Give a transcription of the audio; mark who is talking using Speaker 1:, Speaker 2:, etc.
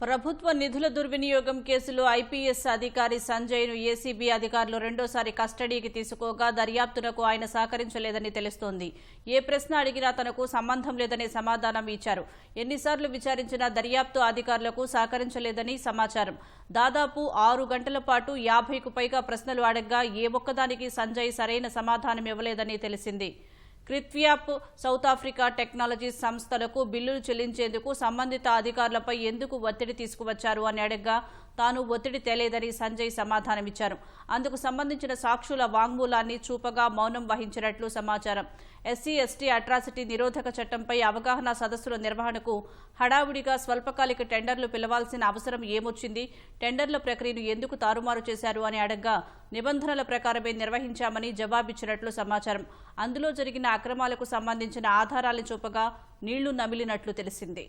Speaker 1: ప్రభుత్వ నిధుల దుర్వినియోగం కేసులో ఐపీఎస్ అధికారి సంజయ్ను ఏసీబీ అధికారులు రెండోసారి కస్టడీకి తీసుకోగా దర్యాప్తునకు ఆయన సహకరించలేదని తెలుస్తోంది. ఏ ప్రశ్న అడిగినా తనకు సంబంధం లేదనే సమాధానం ఇచ్చారు. ఎన్నిసార్లు విచారించినా దర్యాప్తు అధికారులకు సహకరించలేదని సమాచారం. దాదాపు ఆరు గంటల పాటు యాభైకు పైగా ప్రశ్నలు అడగ్గా ఏ ఒక్కదానికి సంజయ్ సరైన సమాధానం ఇవ్వలేదని తెలిసింది. క్రిత్వ్యాప్ సౌత్ ఆఫ్రికా టెక్నాలజీ సంస్థలకు బిల్లులు చెల్లించేందుకు సంబంధిత అధికారులపై ఎందుకు ఒత్తిడి తీసుకువచ్చారు అని అడగ్గా తాను ఒత్తిడి తేలేదని సంజయ్ సమాధానమిచ్చారు. అందుకు సంబంధించిన సాక్షుల వాంగ్మూలాన్ని చూపగా మౌనం వహించినట్లు సమాచారం. ఎస్సీ ఎస్టీ అట్రాసిటీ నిరోధక చట్టంపై అవగాహన సదస్సుల నిర్వహణకు హడావుడిగా స్వల్పకాలిక టెండర్లు పిలవాల్సిన అవసరం ఏమొచ్చింది? టెండర్ల ప్రక్రియను ఎందుకు తారుమారు చేశారు అని అడగ్గా నిబంధనల ప్రకారమే నిర్వహించామని జవాబిచ్చినట్లు సమాచారం. అందులో జరిగిన అక్రమాలకు సంబంధించిన ఆధారాలు చూపగా నీళ్ళు నమిలినట్లు తెలిసింది.